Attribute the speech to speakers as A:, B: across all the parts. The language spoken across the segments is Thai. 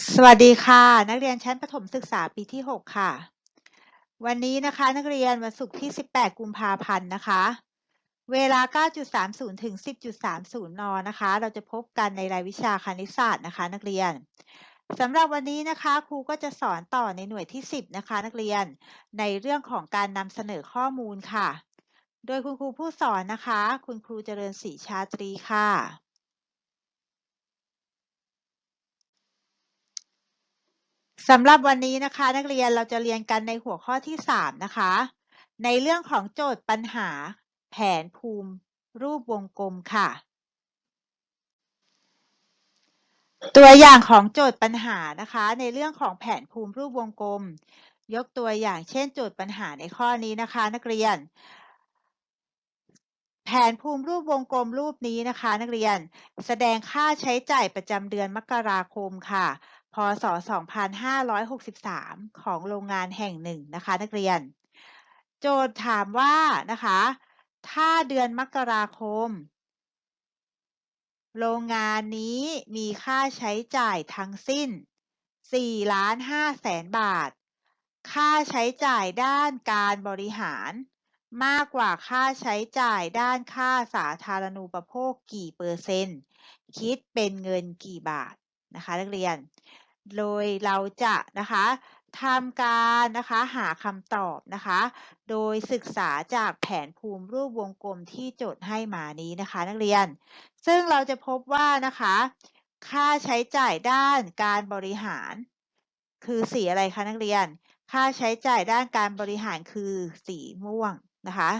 A: สวัสดีค่ะ นักเรียนชั้นประถมศึกษาปีที่ 6 ค่ะ วันนี้นะคะนักเรียนวันศุกร์ที่ 18 กุมภาพันธ์นะคะ เวลา 9.30 ถึง 10.30 น นะคะ เราจะพบกันในรายวิชาคณิตศาสตร์นะคะ นักเรียนสำหรับวันนี้นะคะครูก็จะสอนต่อในหน่วยที่ 10 นะคะ นักเรียนในเรื่องของการนำเสนอข้อมูลค่ะ โดยคุณครูผู้สอนนะคะ คุณครูเจริญศรีชาตรีค่ะ สำหรับวันนี้นะคะนักเรียนเราจะเรียนกันในหัวข้อที่ 3 นะคะ ในเรื่องของโจทย์ปัญหาแผนภูมิรูปวงกลมค่ะ ตัวอย่างของโจทย์ปัญหานะคะ ในเรื่องของแผนภูมิรูปวงกลม ยกตัวอย่างเช่น โจทย์ปัญหาในข้อนี้นะคะ นักเรียน แผนภูมิรูปวงกลมรูปนี้นะคะ นักเรียนแสดงค่าใช้จ่ายประจำเดือนมกราคมค่ะ พศ 2563 ของโรงงานแห่งหนึ่งนะคะนักเรียน โจทย์ถามว่านะคะ ถ้าเดือนมกราคม โรงงานนี้มีค่าใช้จ่ายทั้งสิ้น4ล้าน5แสนบาท ค่าใช้จ่ายด้านการบริหาร มากกว่าค่าใช้จ่ายด้านค่าสาธารณูปโภคกี่เปอร์เซ็นต์ คิดเป็นเงินกี่บาทนะคะนักเรียน โดยเราจะนะคะทำการนะคะหาคำตอบนะคะ โดยศึกษาจากแผนภูมิรูปวงกลมที่โจทย์ให้มานี้นะคะ นักเรียน ซึ่งเราจะพบว่านะคะ ค่าใช้จ่ายด้านการบริหาร คือสีอะไรคะนักเรียน ค่าใช้จ่ายด้านการบริหารคือสีม่วงนะคะ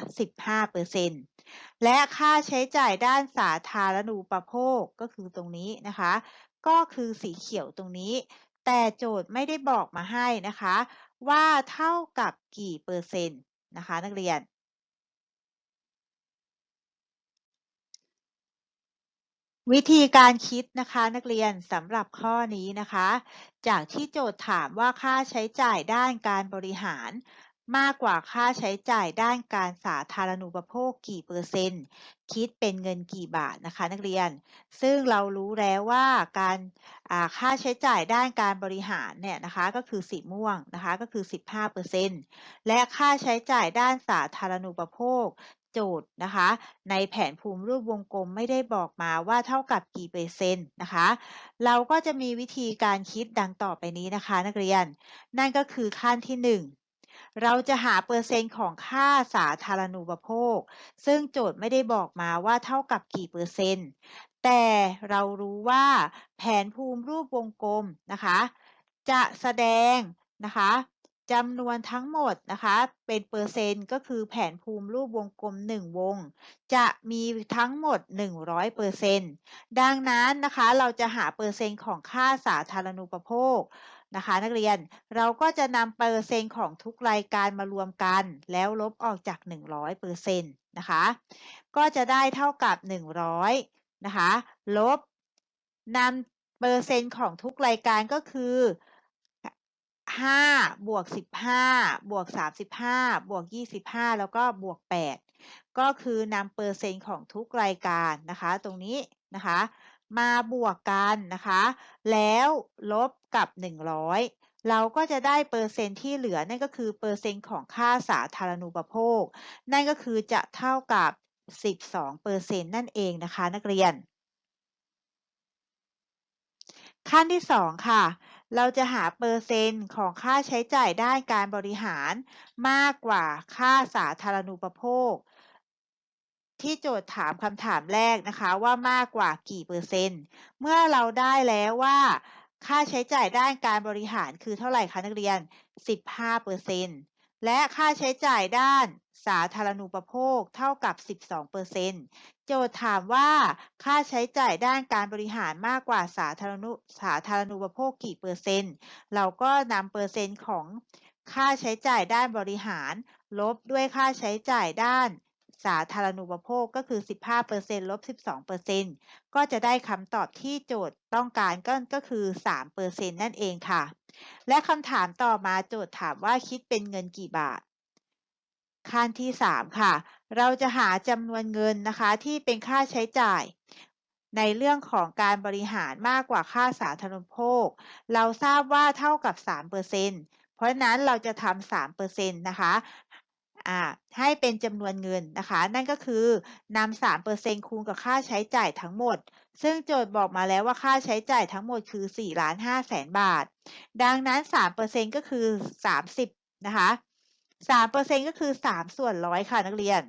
A: 15%และค่าใช้จ่ายด้านสาธารณูปโภคก็คือตรงนี้นะคะ ก็คือสีเขียวตรงนี้ แต่โจทย์ไม่ได้บอกมาให้นะคะ ว่าเท่ากับกี่เปอร์เซ็นต์นะคะนักเรียน วิธีการคิดนะคะนักเรียนสำหรับข้อนี้นะคะ จากที่โจทย์ถามว่าค่าใช้จ่ายด้านการบริหารมากกว่าค่าใช้จ่ายด้านการสาธารณูปโภคกี่เปอร์เซ็นต์ คิดเป็นเงินกี่บาทนะคะนักเรียน ซึ่งเรารู้แล้วว่าการค่าใช้จ่ายด้านการบริหารเนี่ยนะคะก็คือสีม่วงนะคะก็คือ 15%และค่าใช้จ่ายด้านสาธารณูปโภคโจทย์นะคะ ในแผนภูมิรูปวงกลมไม่ได้บอกมาว่าเท่ากับกี่เปอร์เซ็นต์นะคะ เราก็จะมีวิธีการคิดดังต่อไปนี้นะคะ นักเรียน นั่นก็คือขั้นที่1 เราจะหาเปอร์เซ็นต์ของค่าสาธารณูปโภค ซึ่งโจทย์ไม่ได้บอกมาว่าเท่ากับกี่เปอร์เซ็นต์ แต่เรารู้ว่าแผนภูมิรูปวงกลมนะคะ จะแสดงนะคะจำนวนทั้งหมดนะคะเป็นเปอร์เซ็นต์ก็คือแผนภูมิรูปวงกลม 1 วง จะมีทั้งหมด 100เปอร์เซ็นต์ดังนั้นนะคะเราจะหาเปอร์เซ็นต์ของค่าสาธารณูปโภค นะคะ นักเรียนเราก็จะนำเปอร์เซ็นต์ของทุกรายการมารวมกัน แล้วลบออกจาก 100เปอร์เซ็นต์นะคะ ก็จะได้เท่ากับ 100นะคะ ลบนำเปอร์เซ็นต์ของทุกรายการก็คือ5บวก15บวก35บวก25 แล้วก็บวก 8 ก็คือนำเปอร์เซ็นต์ของทุกรายการนะคะ ตรงนี้นะคะ มาบวกกันนะคะ แล้วลบกับ 100 เราก็จะได้เปอร์เซ็นต์ที่เหลือนั่นก็คือเปอร์เซ็นต์ของค่าสาธารณูปโภค นั่นก็คือจะเท่ากับ 12เปอร์เซ็นต์นั่นเองนะคะนักเรียน ขั้นที่ 2 ค่ะเราจะหาเปอร์เซ็นต์ของค่าใช้จ่ายด้านการบริหาร มากกว่าค่าสาธารณูปโภค ที่โจทย์ถามคำถามแรกนะคะว่ามากกว่ากี่เปอร์เซ็นต์ เมื่อเราได้แล้วว่า ค่าใช้จ่ายด้านการบริหารคือเท่าไหร่คะนักเรียน 15เปอร์เซ็นต์และค่าใช้จ่ายด้านสาธารณูปโภคเท่ากับ 12%โจทย์ถามว่าค่าใช้จ่ายด้านการบริหารมากกว่าสาธารณูสาธารณูปโภคกี่เปอร์เซ็นต์ เราก็นำเปอร์เซ็นต์ของค่าใช้จ่ายด้านบริหาร ลบด้วยค่าใช้จ่ายด้าน สาธารณูปโภคก็คือ 15%ลบ 12%ก็จะได้คำตอบที่โจทย์ต้องการก็ก็คือ 3%นั่นเองค่ะ และคำถามต่อมาโจทย์ถามว่าคิดเป็นเงินกี่บาท ขั้นที่ 3 ค่ะ เราจะหาจำนวนเงินนะคะที่เป็นค่าใช้จ่าย ในเรื่องของการบริหารมากกว่าค่าสาธารณูปโภค เราทราบว่าเท่ากับ 3%เพราะฉะนั้นเราจะทำ3%นะคะ อ่าให้เป็นจำนวนเงินนะคะ นั่นก็คือนำ3%คูณกับค่าใช้จ่ายทั้งหมด ซึ่งโจทย์บอกมาแล้วว่าค่าใช้จ่ายทั้งหมดคือ4ล้าน5แสนบาท ดังนั้น3%ก็คือ30นะคะ3%ก็คือ3ส่วนร้อยค่ะนักเรียน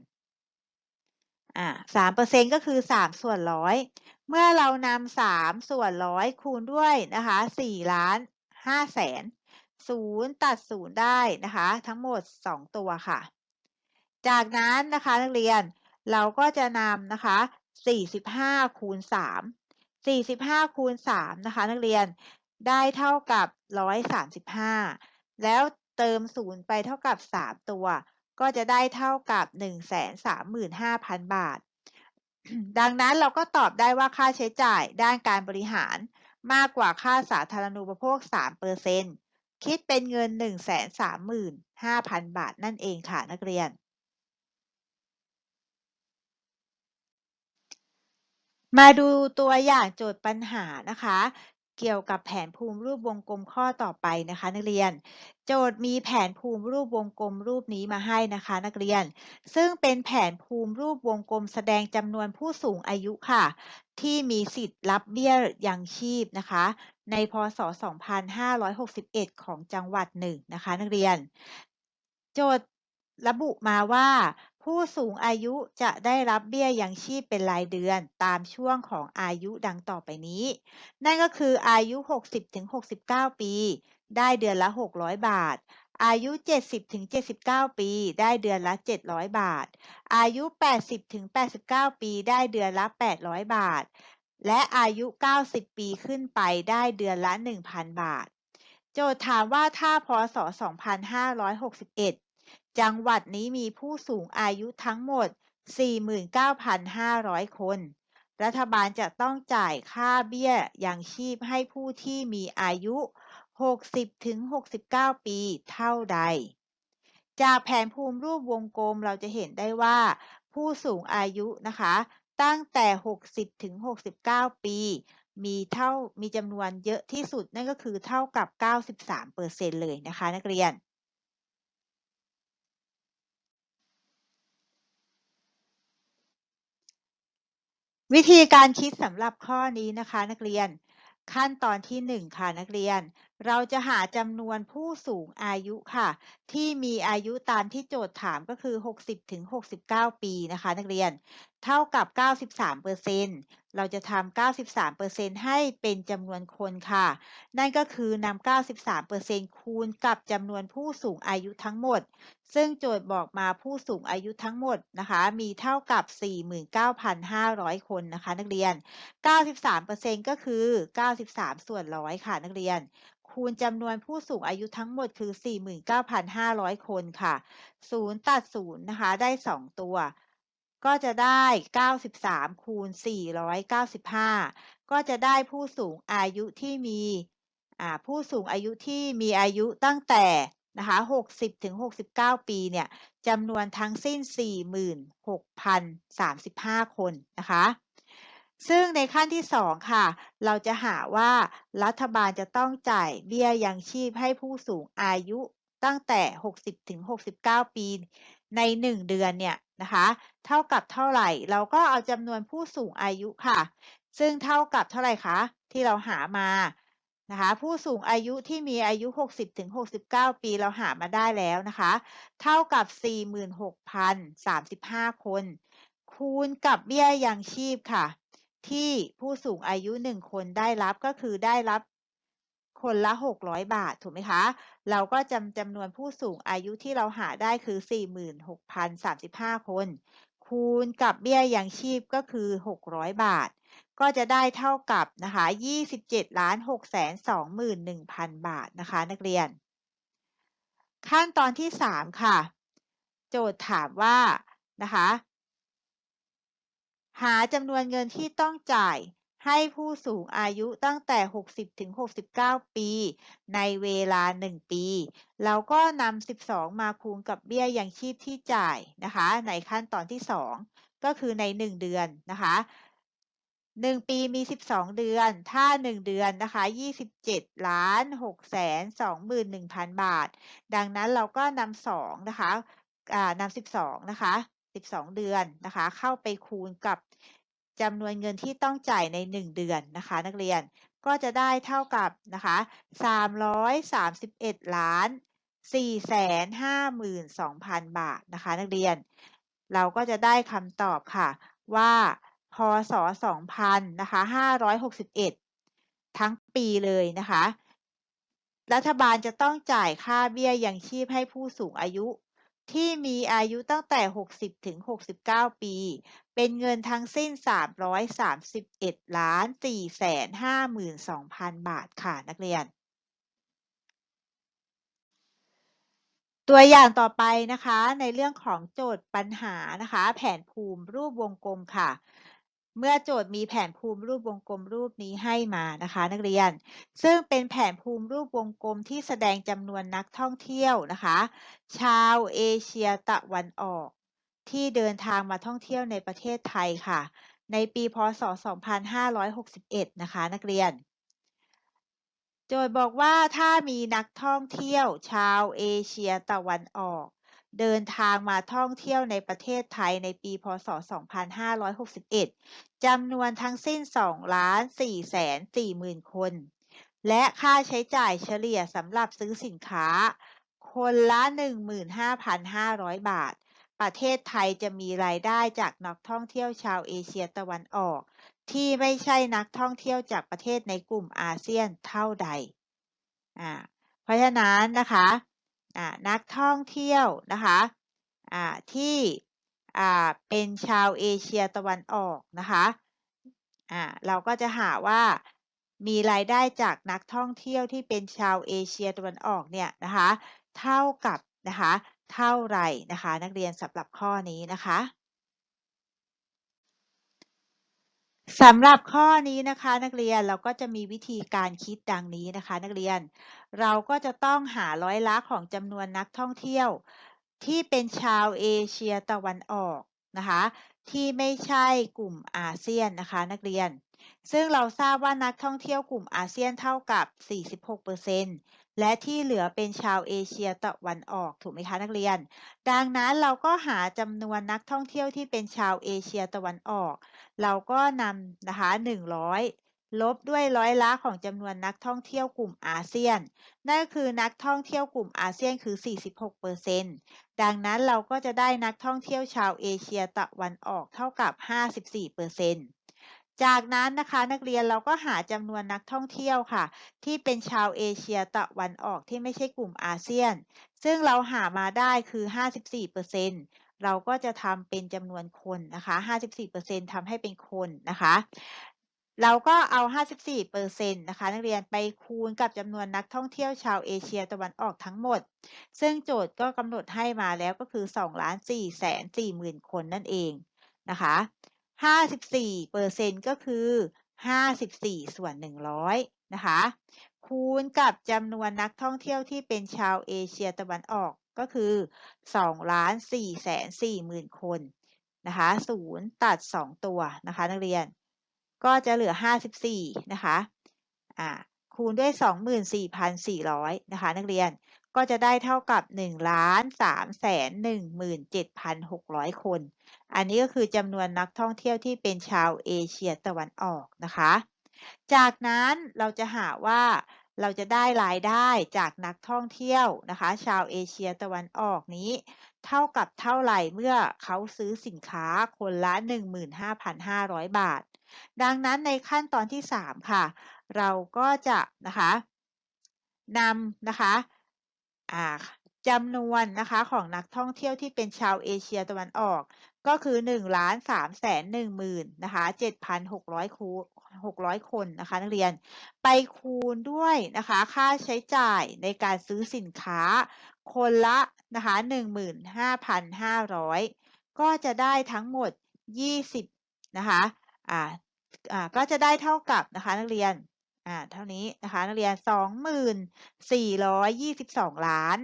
A: อ่า3%ก็คือ3ส่วนร้อยเมื่อเรานำ3ส่วนร้อยคูณด้วยนะคะ4ล้าน5แสนศูนย์ตัดศูนย์ได้นะคะ ทั้งหมด2ตัวค่ะ จากนั้นนะคะนักเรียนเราก็จะนำนะคะ 45 คูณ 3 45 คูณ 3 นะคะ นักเรียนได้เท่ากับ 135 แล้วเติมศูนย์ไปเท่ากับ 3 ตัว ก็จะได้เท่ากับ 135,000 บาท ดังนั้นเราก็ตอบได้ว่าค่าใช้จ่ายด้านการบริหารมากกว่าค่าสาธารณูปโภค 3%คิดเป็นเงิน 135,000 บาทนั่นเองค่ะนักเรียน มาดูตัวอย่างโจทย์ปัญหานะคะ เกี่ยวกับแผนภูมิรูปวงกลมข้อต่อไปนะคะนักเรียน โจทย์มีแผนภูมิรูปวงกลมรูปนี้มาให้นะคะ นักเรียน ซึ่งเป็นแผนภูมิรูปวงกลมแสดงจำนวนผู้สูงอายุค่ะ ที่มีสิทธิ์รับเบี้ยยังชีพนะคะ ในพศ 2561 ของจังหวัดหนึ่งนะคะ นักเรียน โจทย์ระบุมาว่า ผู้สูงอายุจะได้รับเบี้ยยังชีพเป็นรายเดือนตามช่วงของอายุดังต่อไปนี้ นั่นก็คืออายุ 60-69 ปี ได้เดือนละ 600 บาท อายุ 70-79 ปี ได้เดือนละ 700 บาท อายุ 80-89 ปี ได้เดือนละ 800 บาท และอายุ 90 ปีขึ้นไปได้เดือนละ 1,000 บาท โจทย์ถามว่าถ้าพศ 2561 จังหวัดนี้มีผู้สูงอายุทั้งหมด 49,500 คน รัฐบาลจะต้องจ่ายค่าเบี้ยยังชีพให้ผู้ที่มีอายุ 60-69 ปีเท่าใด จากแผนภูมิรูปวงกลมเราจะเห็นได้ว่า ผู้สูงอายุนะคะ ตั้งแต่ 60-69 ปี มีเท่ามีจำนวนเยอะที่สุดนั่นก็คือเท่ากับ 93%เลยนะคะนักเรียน วิธีการคิดสำหรับข้อนี้นะคะ นักเรียน ขั้นตอนที่1ค่ะนักเรียน เราจะหาจำนวนผู้สูงอายุค่ะ ที่มีอายุตามที่โจทย์ถามก็คือ 60-69 ปีนะคะ นักเรียน เท่ากับ 93%เราจะทำ93%ให้เป็นจำนวนคนค่ะ นั่นก็คือนำ93%คูณกับจำนวนผู้สูงอายุทั้งหมด ซึ่งโจทย์บอกมาผู้สูงอายุทั้งหมดนะคะ มีเท่ากับ 49,500 คนนะคะ นักเรียน 93%ก็คือ 93 ส่วนร้อยค่ะนักเรียนคูณจำนวนผู้สูงอายุทั้งหมดคือ 49,500 คนค่ะ0ตัด0นะคะ ได้ 2 ตัว ก็จะได้ 93 คูณ 495 ก็จะได้ผู้สูงอายุที่มีผู้สูงอายุที่มีอายุตั้งแต่นะคะ60ถึง69 ปีเนี่ยจำนวนทั้งสิ้น 46,035 คนนะคะ ซึ่งในขั้นที่ 2 ค่ะ เราจะหาว่ารัฐบาลจะต้องจ่ายเบี้ยยังชีพให้ผู้สูงอายุตั้งแต่ 60 ถึง 69 ปี ใน 1 เดือนเนี่ยนะคะ เท่ากับเท่าไหร่ เราก็เอาจำนวนผู้สูงอายุค่ะ ซึ่งเท่ากับเท่าไหร่คะที่เราหามานะคะผู้สูงอายุที่มีอายุ 60ถึง69 ปีเราหามาได้แล้วนะคะ เท่ากับ 46,035 คน คูณกับเบี้ยยังชีพค่ะ ที่ผู้สูงอายุ1คนได้รับก็คือได้รับคนละ 600 บาท ถูกไหมคะ เราก็จำจำนวนผู้สูงอายุที่เราหาได้คือ 46,035 คน คูณกับเบี้ยยังชีพก็คือ 600 บาท ก็จะได้เท่ากับนะคะ27ล้าน6แสน21,000 บาทนะคะ นักเรียน ขั้นตอนที่ 3 ค่ะ โจทย์ถามว่านะคะ หาจำนวนเงินที่ต้องจ่ายให้ผู้สูงอายุตั้งแต่ 60 ถึง 69 ปี ในเวลา 1 ปี เราก็นำ 12 มาคูณกับเบี้ยยังชีพที่จ่ายนะคะ ในขั้นตอนที่ 2 ก็คือใน 1 เดือนนะคะ 1 ปีมี 12 เดือน ถ้า 1 เดือนนะคะ 27 ล้าน6 2 1 0 0 0 บาท ดังนั้นเราก็นำ2นะคะนำ12 นะคะ 12 เดือนนะคะ เข้าไปคูณกับจำนวนเงินที่ต้องจ่ายใน 1 เดือนนะคะ นักเรียนก็จะได้เท่ากับนะคะ331 ล้าน 452,000 บาทนะคะ นักเรียน เราก็จะได้คำตอบค่ะว่าพศ2000นะคะ561 ทั้งปีเลยนะคะ รัฐบาลจะต้องจ่ายค่าเบี้ยยังชีพให้ผู้สูงอายุ ที่มีอายุตั้งแต่ 60 ถึง 69 ปี เป็นเงินทั้งสิ้น 331 ล้าน 452,000 บาทค่ะนักเรียน ตัวอย่างต่อไปนะคะในเรื่องของโจทย์ปัญหานะคะ แผนภูมิรูปวงกลมค่ะ เมื่อโจทย์มีแผนภูมิรูปวงกลมรูปนี้ให้มานะคะ นักเรียน ซึ่งเป็นแผนภูมิรูปวงกลมที่แสดงจำนวนนักท่องเที่ยวนะคะ ชาวเอเชียตะวันออก ที่เดินทางมาท่องเที่ยวในประเทศไทยค่ะ ในปีพศ 2561 นะคะ นักเรียน โจทย์บอกว่าถ้ามีนักท่องเที่ยว ชาวเอเชียตะวันออก เดินทางมาท่องเที่ยวในประเทศไทยในปี พศ 2561 จำนวนทั้งสิ้น 2 ล้าน4แสน4หมื่นคน และค่าใช้จ่ายเฉลี่ยสำหรับซื้อสินค้า คนละ 15,500 บาท ประเทศไทยจะมีรายได้จากนักท่องเที่ยวชาวเอเชียตะวันออก ที่ไม่ใช่นักท่องเที่ยวจากประเทศในกลุ่มอาเซียนเท่าใด อ่า เพราะฉะนั้นนะคะ นักท่องเที่ยวนะคะที่เป็นชาวเอเชียตะวันออกนะคะเราก็จะหาว่ามีรายได้จากนักท่องเที่ยวที่เป็นชาวเอเชียตะวันออกเนี่ยนะคะเท่ากับนะคะเท่าไหร่นะคะนักเรียนสำหรับข้อนี้นะคะ สำหรับข้อนี้นะคะนักเรียนเราก็จะมีวิธีการคิดดังนี้นะคะ นักเรียน เราก็จะต้องหาร้อยละของจำนวนนักท่องเที่ยว ที่เป็นชาวเอเชียตะวันออกนะคะ ที่ไม่ใช่กลุ่มอาเซียนนะคะ นักเรียน ซึ่งเราทราบว่านักท่องเที่ยวกลุ่มอาเซียนเท่ากับ 46% และที่เหลือเป็นชาวเอเชียตะวันออกถูกไหมคะนักเรียน ดังนั้นเราก็หาจำนวนนักท่องเที่ยวที่เป็นชาวเอเชียตะวันออก เราก็นำนะคะ100 ลบด้วยร้อยละของจำนวนนักท่องเที่ยวกลุ่มอาเซียน นั่นก็คือนักท่องเที่ยวกลุ่มอาเซียนคือ 46%ดังนั้นเราก็จะได้นักท่องเที่ยวชาวเอเชียตะวันออกเท่ากับ 54% จากนั้นนะคะนักเรียนเราก็หาจำนวนนักท่องเที่ยวค่ะ ที่เป็นชาวเอเชียตะวันออกที่ไม่ใช่กลุ่มอาเซียน ซึ่งเราหามาได้คือ 54%เราก็จะทำเป็นจำนวนคนนะคะ 54%ทำให้เป็นคนนะคะ เราก็เอา 54%นะคะนักเรียนไปคูณกับจำนวนนักท่องเที่ยวชาวเอเชียตะวันออกทั้งหมด ซึ่งโจทย์ก็กำหนดให้มาแล้วก็คือ2ล้าน4แสน4หมื่นคนนั่นเองนะคะ 54%ก็คือ 54 ส่วน 100 นะคะ คูณกับจำนวนนักท่องเที่ยวที่เป็นชาวเอเชียตะวันออกก็คือ2ล้าน4แสน4หมื่นคนนะคะ0ตัด 2 ตัวนะคะนักเรียน ก็จะเหลือ 54 นะคะ อ่าคูณด้วย 24,400 นะคะ นักเรียน ก็จะได้เท่ากับ1ล้าน3แสน17,600 คน อันนี้ก็คือจำนวนนักท่องเที่ยวที่เป็นชาวเอเชียตะวันออกนะคะ จากนั้นเราจะหาว่าเราจะได้รายได้จากนักท่องเที่ยวนะคะ ชาวเอเชียตะวันออกนี้ เท่ากับเท่าไหร่เมื่อเขาซื้อสินค้าคนละ 15,500 บาท ดังนั้นในขั้นตอนที่ 3 ค่ะ เราก็จะนะคะนำนะคะ อ่าจำนวนนะคะของนักท่องเที่ยวที่เป็นชาวเอเชียตะวันออก ก็คือ1ล้าน3แสน1หมื่นนะคะ7,600คู600 คนนะคะนักเรียน ไปคูณด้วยนะคะค่าใช้จ่ายในการซื้อสินค้า คนละนะคะ15,500 ก็จะได้ทั้งหมด 20นะคะอ่าอ่าก็จะได้เท่ากับนะคะนักเรียน อ่าเท่านี้นะคะนักเรียน2422ล้าน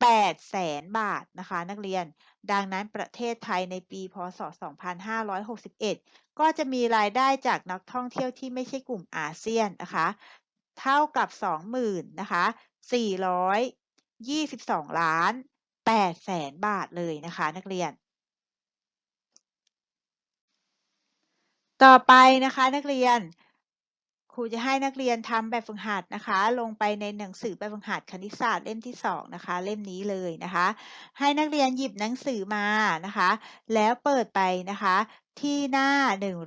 A: 8แสนบาทนะคะนักเรียน ดังนั้นประเทศไทยในปีพศ 2561 ก็จะมีรายได้จากนักท่องเที่ยวที่ไม่ใช่กลุ่มอาเซียนนะคะ เท่ากับ 20,000นะคะ422 ล้าน8แสนบาทเลยนะคะนักเรียน ต่อไปนะคะนักเรียน ครูจะให้นักเรียนทำแบบฝึกหัดนะคะ ลงไปในหนังสือแบบฝึกหัดคณิตศาสตร์เล่มที่2นะคะ เล่มนี้เลยนะคะ ให้นักเรียนหยิบหนังสือมานะคะ แล้วเปิดไปนะคะ ที่หน้า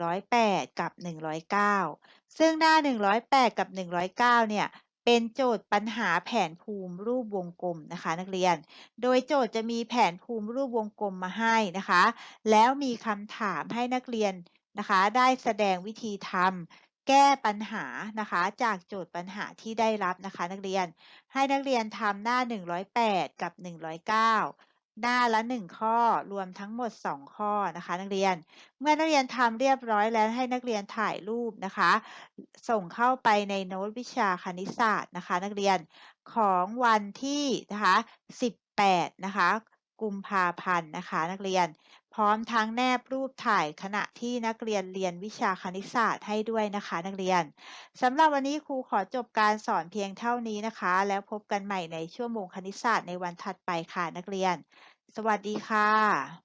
A: 108 กับ 109 ซึ่งหน้า 108 กับ 109 เนี่ยเป็นโจทย์ปัญหาแผนภูมิรูปวงกลมนะคะ นักเรียน โดยโจทย์จะมีแผนภูมิรูปวงกลมมาให้นะคะ แล้วมีคำถามให้นักเรียนนะคะ ได้แสดงวิธีทำ แก้ปัญหานะคะ จากโจทย์ปัญหาที่ได้รับนะคะ นักเรียนให้นักเรียนทำหน้า 108 กับ 109 หน้าละ 1 ข้อรวมทั้งหมด 2 ข้อนะคะ นักเรียนเมื่อนักเรียนทำเรียบร้อยแล้วให้นักเรียนถ่ายรูปนะคะ ส่งเข้าไปในโน้ตวิชาคณิตศาสตร์นะคะ นักเรียนของวันที่นะคะ18 นะคะกุมภาพันธ์นะคะ นักเรียน พร้อมทั้งแนบรูปถ่ายขณะที่นักเรียนเรียนวิชาคณิตศาสตร์ให้ด้วยนะคะนักเรียนสำหรับวันนี้ครูขอจบการสอนเพียงเท่านี้นะคะ แล้วพบกันใหม่ในชั่วโมงคณิตศาสตร์ในวันถัดไปค่ะนักเรียน สวัสดีค่ะ